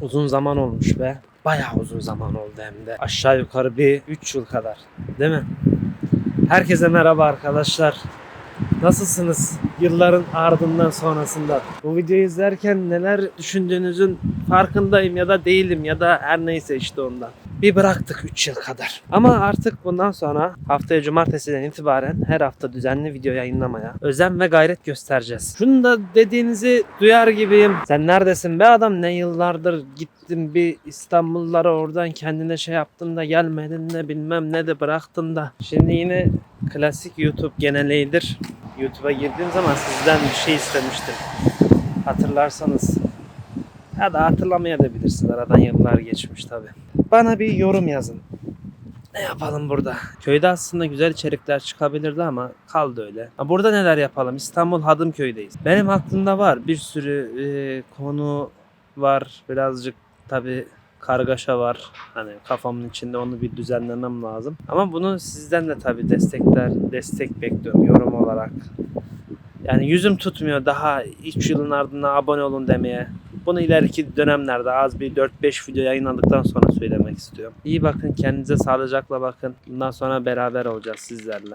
Uzun zaman olmuş be. Bayağı uzun zaman oldu hem de. Aşağı yukarı bir 3 yıl kadar. Değil mi? Herkese merhaba arkadaşlar. Nasılsınız? Yılların ardından sonrasında. Bu videoyu izlerken neler düşündüğünüzün farkındayım ya da değilim ya da her neyse işte ondan. Bir bıraktık 3 yıl kadar. Ama artık bundan sonra haftaya cumartesiden itibaren her hafta düzenli video yayınlamaya özen ve gayret göstereceğiz. Şunu da dediğinizi duyar gibiyim. Sen neredesin be adam? Ne yıllardır gittin bir İstanbullara oradan kendine şey yaptın da gelmedin de bilmem ne de bıraktın da. Şimdi yine klasik YouTube genelidir. YouTube'a girdiğim zaman sizden bir şey istemiştim. Hatırlarsanız ya da hatırlamayabilirsiniz. Aradan yıllar geçmiş tabi. Bana bir yorum yazın. Ne yapalım burada? Köyde aslında güzel içerikler çıkabilirdi ama kaldı öyle. Ha, Burada neler yapalım? İstanbul Hadımköy'deyiz. Benim aklımda var bir sürü e, konu var. Birazcık tabi kargaşa var. Hani kafamın içinde onu bir düzenlemem lazım. Ama bunu sizden de tabi destekler, destek bekliyorum yorum olarak. Yani yüzüm tutmuyor daha 3 yılın ardından abone olun demeye. Bunu ileriki dönemlerde az bir 4-5 video yayınladıktan sonra söylemek istiyorum. İyi bakın kendinize sağlıcakla bakın. Bundan sonra beraber olacağız sizlerle.